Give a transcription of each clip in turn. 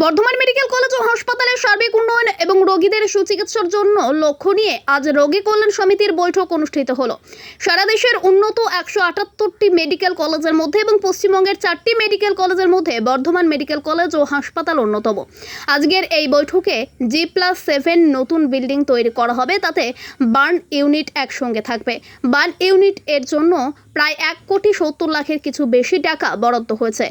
Bardhaman medical college ও হাসপাতালের সার্বিক উন্নয়ন এবং রোগীদের সুচিকিৎসার জন্য লক্ষ্য নিয়ে আজ রোগী কল্যাণ সমিতির বৈঠক অনুষ্ঠিত হলো। সারা দেশের উন্নত একশো আটাত্তরটি মেডিকেল কলেজের মধ্যে এবং পশ্চিমবঙ্গের চারটি মেডিকেল কলেজের মধ্যে বর্ধমান মেডিকেল কলেজ ও হাসপাতাল অন্যতম। আজকের এই বৈঠকে জি প্লাস সেভেন নতুন বিল্ডিং তৈরি করা হবে, তাতে বার্ন ইউনিট একসঙ্গে থাকবে। বার্ন ইউনিট এর জন্য প্রায় এক কোটি সত্তর লাখের কিছু বেশি টাকা বরাদ্দ হয়েছে।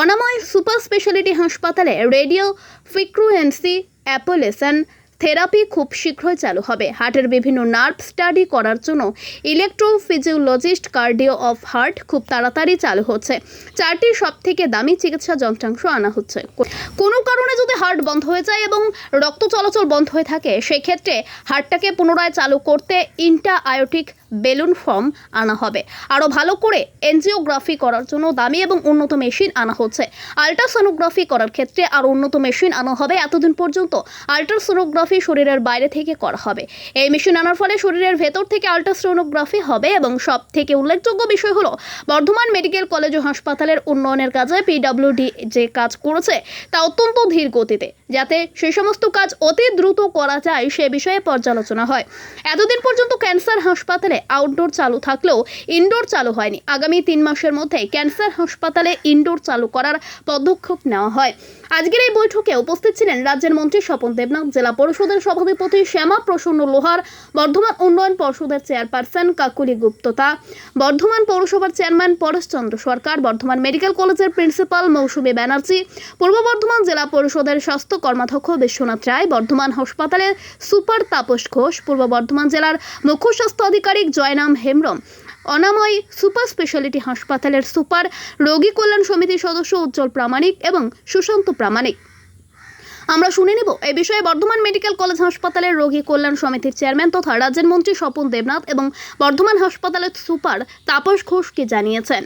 অনাময় সুপার স্পেশালিটি হাসপাতালে রেডিও, ফ্রিকুয়েন্সি অ্যাপোলেশন থেরাপি খুব শীঘ্রই চালু হবে। হার্টের বিভিন্ন নার্ভ স্টাডি করার জন্য ইলেকট্রোফিজিওলজিস্ট, কার্ডিও অফ হার্ট খুব তাড়াতাড়ি চালু হচ্ছে। চারটি সব থেকে দামি চিকিৎসা যন্ত্রাংশ আনা হচ্ছে। কোনো কারণে যদি হার্ট বন্ধ হয়ে যায় এবং রক্ত চলাচল বন্ধ হয়ে থাকে, সেক্ষেত্রে হার্টটাকে পুনরায় চালু করতে ইন্টা আয়োটিক বেলুন ফর্ম আনা হবে। আরও ভালো করে এনজিওগ্রাফি করার জন্য দামি এবং উন্নত মেশিন আনা হচ্ছে। আল্ট্রাসোনোগ্রাফি করার ক্ষেত্রে আরও উন্নত মেশিন আনা হবে এতদিন পর্যন্ত। আল্ট্রাসোনোগ্রাফি শরীরের বাইরে থেকে করা হবে। এই মেশিন আনার ফলে শরীরের ভেতর থেকে আল্ট্রাসোনোগ্রাফি হবে এবং সব থেকে উল্লেখযোগ্য বিষয় হলো, বর্ধমান মেডিকেল কলেজ ও হাসপাতালের উন্নয়নের কাজে পিডব্লিউডি যে কাজ করেছে তা অত্যন্ত ধীর গতিতে, যাতে সেই সমস্ত কাজ অতি দ্রুত করা যায় সে বিষয়ে পর্যালোচনা হয়। এতদিন পর্যন্ত ক্যান্সার হাসপাতালে আউটডোর চালু থাকলেও ইনডোর চালু হয়নি। আগামী তিন মাসের মধ্যে ক্যান্সার হাসপাতালে ইনডোর চালু করার পদক্ষেপ নেওয়া হয়। আজকের এই বৈঠকে উপস্থিত ছিলেন রাজ্যের মন্ত্রী স্বপন দেবনাথ, জেলা পরিষদের সভাধিপতি শ্যামা প্রসন্ন লোহার, বর্ধমান উন্নয়ন পর্ষদের চেয়ারপারসন কাকুলি গুপ্ততা বর্ধমান পৌরসভার চেয়ারম্যান পরেশচন্দ্র সরকার, বর্ধমান মেডিকেল কলেজের প্রিন্সিপাল মৌসুমী ব্যানার্জি, পূর্ব বর্ধমান জেলা পরিষদের স্বাস্থ্য কর্মাধ্যক্ষ বিশ্বনাথ রায়, বর্ধমান হাসপাতালের সুপার তাপস ঘোষ, পূর্ব বর্ধমান জেলার মুখ্য স্বাস্থ্য আধিকারিক জয়নাম হেমব্রম। অনাময় সুপার স্পেশালিটি হাসপাতালের সুপার রোগী কল্যাণ সমিতির সদস্য উজ্জ্বল প্রামাণিক এবং সুশান্ত প্রামাণিক। আমরা শুনে নেব। এই বিষয়ে বর্ধমান মেডিকেল কলেজ হাসপাতালের রোগী কল্যাণ সমিতির চেয়ারম্যান তথা রাজ্যের মন্ত্রী স্বপন দেবনাথ এবং বর্ধমান হাসপাতালের সুপার তাপস ঘোষ কি জানিয়েছেন?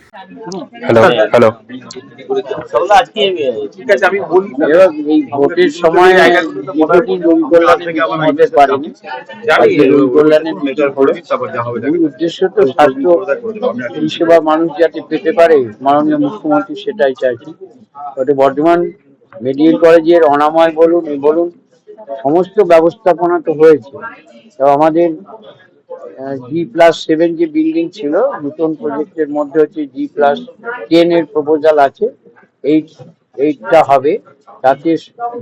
হ্যালো হ্যালো ঠিক আছে আমি বলি এই ভোটের সময় বিজেপি রোগ কল্যাণে মিটিং হতে পারেনি। আজকে রোগ কল্যাণে মিটিং হলো মূল উদ্দেশ্য তো স্বাস্থ্য পরিষেবা মানুষ যাতে পেতে পারে মাননীয় মুখ্যমন্ত্রী সেটাই চাইছি বর্ধমান মেডিকেল কলেজের অনাময় বলুন বলুন, সমস্ত ব্যবস্থাপনা তো হয়েছে। তো আমাদের জি প্লাস সেভেন যে বিল্ডিং ছিল, নতুন প্রজেক্টের মধ্যে হচ্ছে জি প্লাস টেন এর প্রপোজাল আছে। এইট এইটটা হবে। তাতে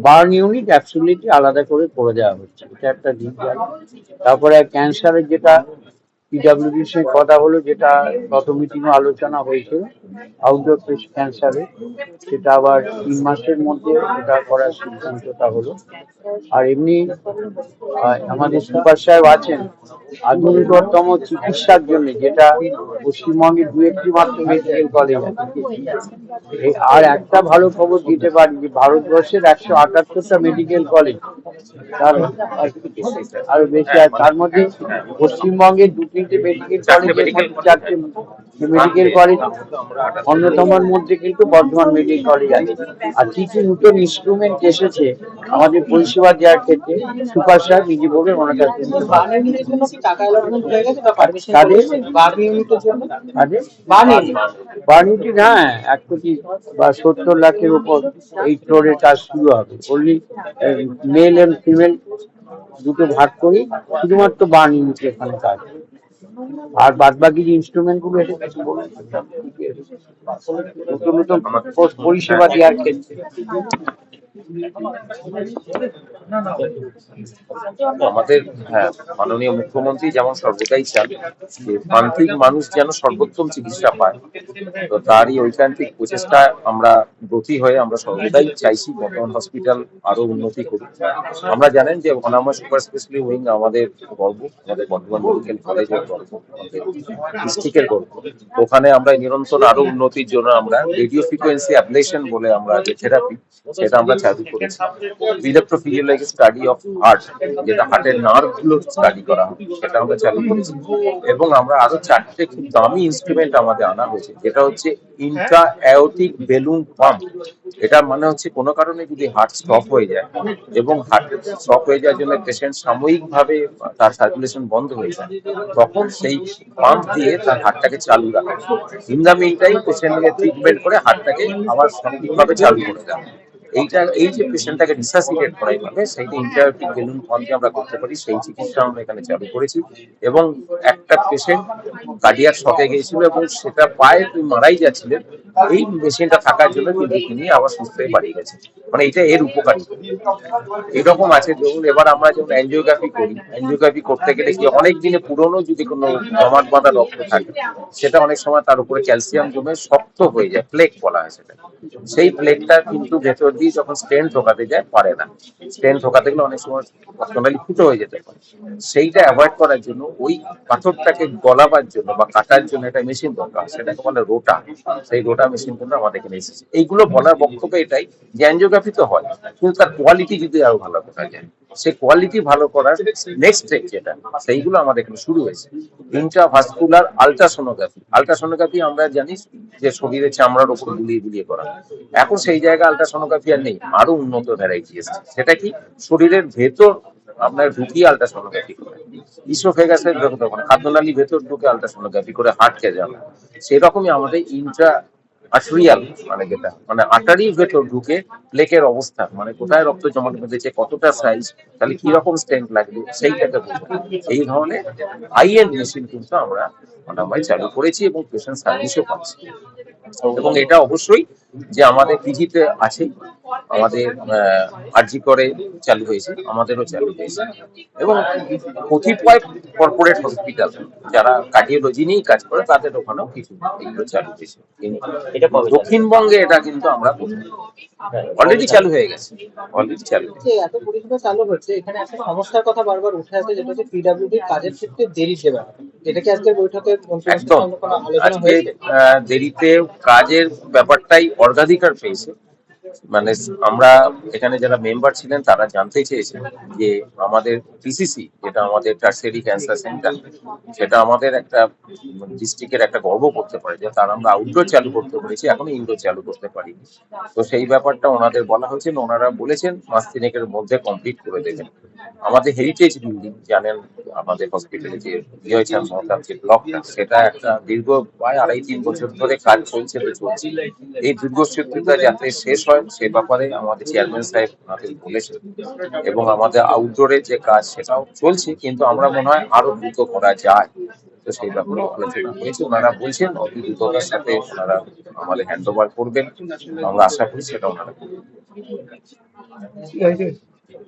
বার্ন ইউনিট অ্যাবসলিউটলি আলাদা করে করে দেওয়া হচ্ছে। এটা একটা দিক তারপরে ক্যান্সারের যেটা পিডাব্লিউডির সঙ্গে কথা হলো যেটা গত মিটিংয়ে আলোচনা হয়েছিল। আউটডোর ক্যান্সারে সেটা আবার তিন মাসের মধ্যে এটা করার সিদ্ধান্তটা হলো। আর এমনি আমাদের সুপার সাহেব আছেন, আধুনিকতম চিকিৎসার জন্য, যেটা পশ্চিমবঙ্গে দু একটি মাত্র মেডিকেল কলেজ আছে। আর একটা ভালো খবর দিতে পারি যে, ভারতবর্ষের একশো আটাত্তরটা মেডিকেল কলেজ তার আরও বেশি আর তার মধ্যে পশ্চিমবঙ্গের দু তিনটে মেডিকেল কলেজ চারটে মেডিকেল কলেজ অন্যতমের মধ্যে কিন্তু বর্ধমান মেডিকেল কলেজ আছে। আর কি কি নতুন ইনস্ট্রুমেন্ট এসেছে আমাদের পরিষেবা দেওয়ার ক্ষেত্রে সুপার স্টার নিজে বলবে ওনার কাছে তাদের বার্নিটি হ্যাঁ এক কোটি বা সত্তর লাখের উপর এই ফ্লোরের কাজ শুরু হবে। অনলি মেল এন্ড ফিমেল দুটো ভাগ করি শুধুমাত্র বার্ন ইউনিট এখানে কাজ। আর বাদ বাকি যে ইনস্ট্রুমেন্টগুলো নতুন নতুন পরিষেবা দেওয়ার ক্ষেত্রে। আমাদের হ্যাঁ মাননীয় মুখ্যমন্ত্রী যেমন সর্বদাই চান যে প্রান্তিক মানুষ যেন সর্বোত্তম চিকিৎসা পায়। তো তারই ঐকান্তিক প্রচেষ্টা আমরা ব্রতী হয়ে আমরা সর্বদাই চাইছি বর্তমান হসপিটাল আরও উন্নতি করুক। আমরা জানেন যে অনাময় সুপার স্পেশালি উইং আমাদের গর্ব, আমাদের বর্ধমান মেডিকেল কলেজের গর্ব, আমাদের ডিস্ট্রিক্টের গর্ব। ওখানে আমরা নিরন্তর আরও উন্নতির জন্য আমরা রেডিও ফ্রিকোয়েন্সি অ্যাবলেশন বলে আমরা যে থেরাপি সেটা আমরা এবং আমরা আরও চারটে খুব দামি ইনস্ট্রুমেন্ট আমাদের আনা হয়েছে, যেটা হচ্ছে বেলুন পাম্প এটা মানে হচ্ছে কোনো কারণে যদি হার্ট স্টপ হয়ে যায়, এবং হার্ট স্টপ হয়ে যাওয়ার জন্য পেশেন্ট সাময়িকভাবে তার সার্কুলেশন বন্ধ হয়ে যায়, তখন সেই পাম্প দিয়ে তার হার্টটাকে চালু রাখে। ইন পেশেন্টকে ট্রিটমেন্ট করে হার্টটাকে আবার সঠিকভাবে চালু করে দেয় এইটা, এই যে পেশেন্টটাকে ডিসাসিটেট করাই মানে সেইটা ইন্টারভিউ বেলুন পন্থে আমরা করতে পারি, সেই চিকিৎসা আমরা এখানে চালু করেছি এবং একটা পেশেন্ট কার্ডিয়াক শকে গিয়েছিল এবং সেটা পায়ে তুই মারাই যাচ্ছিলেন এই মেশিনটা থাকার জন্য কিন্তু তিনি আবার সুস্থ হয়ে বাড়ি গেছে মানে এটা এর এরকম আছে, ধরুন এবার আমরা যখন অ্যাঞ্জিওগ্রাফি করি অ্যাঞ্জিওগ্রাফি করতে গেলে কি অনেক দিনে পুরনো যদি কোনো জমাট বাঁধা রক্ত থাকে, সেটা অনেক সময় তার উপরে ক্যালসিয়াম জমে শক্ত হয়ে যায় প্লেক বলা হয় সেটা সেই প্লেকটা কিন্তু ভেতর দিয়ে যখন স্টেন ঢোকাতে যায়, পারে না। স্টেন ঢোকাতে গেলে অনেক সময় রক্তনালী ফুটো হয়ে যেতে পারে। সেইটা অ্যাভয়েড করার জন্য ওই পাথরটাকে গলাবার জন্য বা কাটার জন্য একটা মেশিন দরকার, সেটাকে বলে রোটা সেই রোটা মেশিন কিন্তু আমাদের এখানে এসেছে। এইগুলো বলার বক্তব্য এটাই তো হয়, কিন্তু তার কোয়ালিটি যদি আরও ভালো সেই কোয়ালিটি ভালো করার নেক্সট স্টেপ যেটা, সেইগুলো আমাদের এখানে শুরু হয়েছে। ইন্ট্রাভাস্কুলার আলট্রাসোনোগ্রাফি আলট্রাসোনোগ্রাফি আমরা জানি যে শরীরের চামড়ার উপর গুলিয়ে গুলিয়ে করা। এখন সেই জায়গায় আলট্রাসোনোগ্রাফি আর নেই, আরও উন্নত ভ্যারাইটি এসেছে। সেটা কি? শরীরের ভেতর আপনার ঢুকিয়ে আলট্রাসোনোগ্রাফি করে। ইসোফেগাসের মানে খাদ্যনালী ভেতর ঢুকে আলট্রাসোনোগ্রাফি করে হার্টকে যাবে সেরকমই আমাদের ইন্ট্রা আর্টেরিয়াল মানে যেটা মানে আটারির ভেতর ঢুকে প্লেকের অবস্থা মানে কোথায় রক্ত জমাট বেঁধেছে, কতটা সাইজ তাহলে কি রকম স্টেন্ট লাগবে, সেইটাকে বুঝব এই ধরনের আইএন মেশিন কিন্তু আমরা অনামাই চালু করেছি এবং পেশেন্ট সার্ভিসও পাচ্ছি এবং এটা অবশ্যই যে আমাদের পিজিতে আছে আমাদের আরজি করে চালু হয়েছে আমাদেরও চালু হয়েছে। এবং কতিপয় কর্পোরেট হসপিটাল যারা কার্ডিওলজি নিয়েই কাজ করে তাদের ওখানেও কিছু এগুলো চালু হয়েছে? দক্ষিণবঙ্গে এটা কিন্তু আমরা অলরেডি চালু হয়ে গেছে। অলরেডি চালু এত পরিষেবা চালু হচ্ছে এখানে একটা সমস্যার কথা বারবার উঠে আসে যেটা হচ্ছে পিডব্লিউডি কাজের ক্ষেত্রে দেরি সেবা। এটা কি আজকের বৈঠকে একদম। আজকে দেরিতে কাজের ব্যাপারটাই অগ্রাধিকার পেয়েছে মানে আমরা এখানে যারা মেম্বার ছিলেন, তারা জানতে চেয়েছেন যে আমাদের টিসিসি যেটা আমাদের টার্সিয়ারি ক্যান্সার সেন্টার সেটা আমাদের একটা ডিস্ট্রিক্টের একটা গর্ব করতে পারে, যে তার আমরা আউটডোর চালু করতে পেরেছি, এখনও ইনডোর চালু করতে পারি তো সেই ব্যাপারটা ওনাদের বলা হয়েছে ওনারা বলেছেন, মাস তিনেকের মধ্যে কমপ্লিট করে দেবেন। আমাদের হেরিটেজ বিল্ডিং জানেন আমাদের হসপিটালে যে ইয়ে হয়েছে মমতার যে ব্লকটা, সেটা একটা দীর্ঘ প্রায় আড়াই তিন বছর ধরে কাজ চলছে চলছে। এই দীর্ঘসূত্রতা যাতে শেষ হয় সে ব্যাপারে আমাদের চেয়ারম্যান সাহেব ওনাদের বলেছেন এবং আমাদের আউটডোরে যে কাজ সেটাও চলছে, কিন্তু আমরা মনে হয় আরও দ্রুত করা যায়। তো সেই ব্যাপারে আলোচনা হয়েছে। ওনারা বলছেন, অতি দ্রুততার সাথে ওনারা আমাদের হ্যান্ড ওভার করবেন আমরা আশা করি সেটা ওনারা করবেন।